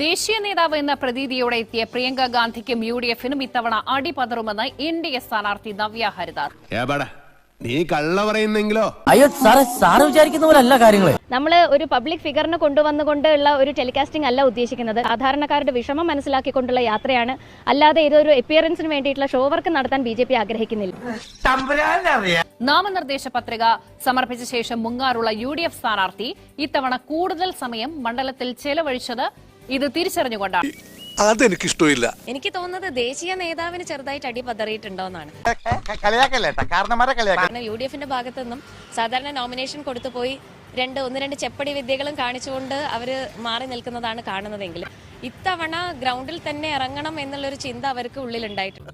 ദേശീയ നേതാവ് എന്ന പ്രതീതിയോടെ എത്തിയ പ്രിയങ്ക ഗാന്ധിക്കും യു ഡി എഫിനും ഇത്തവണ അടിപതറുമെന്ന് എൻ ഡി എ സ്ഥാനാർത്ഥി നവ്യ ഹരിദാസ്. നീ കള്ള പറയുന്നെങ്കിലോ? അയ്യോ സാറേ സാറ് വിചാരിക്കുന്ന പോലെ അല്ല കാര്യങ്ങൾ. നമ്മൾ ഒരു പബ്ലിക് ഫിഗറിനെ കൊണ്ടുവന്നുകൊണ്ടുള്ള ഒരു ടെലികാസ്റ്റിംഗ് അല്ല ഉദ്ദേശിക്കുന്നത്. സാധാരണക്കാരുടെ വിഷമം മനസ്സിലാക്കിക്കൊണ്ടുള്ള യാത്രയാണ്. അല്ലാതെ ഇതൊരു എപ്പിയറൻസിന് വേണ്ടിയിട്ടുള്ള ഷോ വർക്ക് നടത്താൻ ബി ജെ പി ആഗ്രഹിക്കുന്നില്ല. നാമനിർദ്ദേശ പത്രിക സമർപ്പിച്ച ശേഷം മുങ്ങാറുള്ള യു ഡി എഫ് സ്ഥാനാർത്ഥി ഇത്തവണ കൂടുതൽ സമയം മണ്ഡലത്തിൽ ചെലവഴിച്ചത് ഇത് തിരിച്ചറിഞ്ഞുകൊണ്ടാണ്. അതെനിക്കിഷ്ടമില്ല. എനിക്ക് തോന്നുന്നത് ദേശീയ നേതാവിന് ചെറുതായിട്ട് അടി പതറിയിട്ടുണ്ടോന്നാണ്. കാരണം യു ഡി എഫിന്റെ ഭാഗത്തു നിന്നും സാധാരണ നോമിനേഷൻ കൊടുത്തു പോയി രണ്ട് ഒന്ന് രണ്ട് ചെപ്പടി വിദ്യകളും കാണിച്ചുകൊണ്ട് അവർ മാറി നിൽക്കുന്നതാണ് കാണുന്നതെങ്കിൽ. ഇത്തവണ ഗ്രൗണ്ടിൽ തന്നെ ഇറങ്ങണം എന്നുള്ളൊരു ചിന്ത അവർക്ക് ഉള്ളിലുണ്ടായിട്ടുണ്ട്.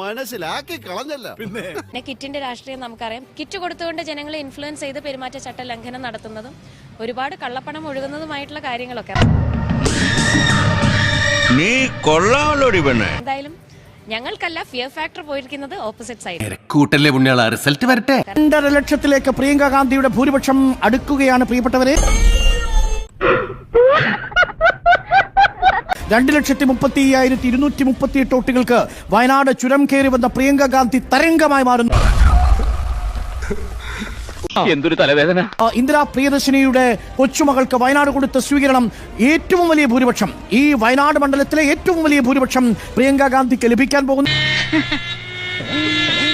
മനസ്സിലാക്കി കളഞ്ഞല്ല. പിന്നെ? പിന്നെ കിറ്റിന്റെ രാഷ്ട്രീയം നമുക്കറിയാം. കിറ്റ് കൊടുത്തുകൊണ്ട് ജനങ്ങളെ ഇൻഫ്ലുവൻസ് ചെയ്ത് പെരുമാറ്റച്ചട്ട ലംഘനം നടത്തുന്നതും ഒരുപാട് കള്ളപ്പണം ഒഴുകുന്നതുമായിട്ടുള്ള കാര്യങ്ങളൊക്കെ. നീ കൊള്ളാമല്ലോടി പെണ്ണെ. എന്തായാലും ഞങ്ങൾക്കല്ല ഫിയർ ഫാക്ടർ പോയിരിക്കുന്നത് ഓപ്പോസിറ്റ് സൈഡ് കൂട്ടല്ലേ പുണ്യാള. റിസൾട്ട് വരട്ടെ. രണ്ടര ലക്ഷത്തിലേക്ക് പ്രിയങ്ക ഗാന്ധിയുടെ ഭൂരിപക്ഷം അടുക്കുകയാണ് പ്രിയപ്പെട്ടവരെ. രണ്ട് ലക്ഷത്തി മുപ്പത്തി അയ്യായിരത്തി ഇരുന്നൂറ്റി മുപ്പത്തി എട്ട് വോട്ടുകൾക്ക് വയനാട് ചുരം കയറി വന്ന പ്രിയങ്ക ഗാന്ധി തരംഗമായി മാറുന്നു. എന്തൊരു തലവേദന. ആ, ഇന്ദിരാ പ്രിയദർശിനിയുടെ കൊച്ചുമകൾക്ക് വയനാട് കൊടുത്ത സ്വീകരണം ഏറ്റവും വലിയ ഭൂരിപക്ഷം. ഈ വയനാട് മണ്ഡലത്തിലെ ഏറ്റവും വലിയ ഭൂരിപക്ഷം പ്രിയങ്ക ഗാന്ധിക്ക് ലഭിക്കാൻ പോകുന്നു.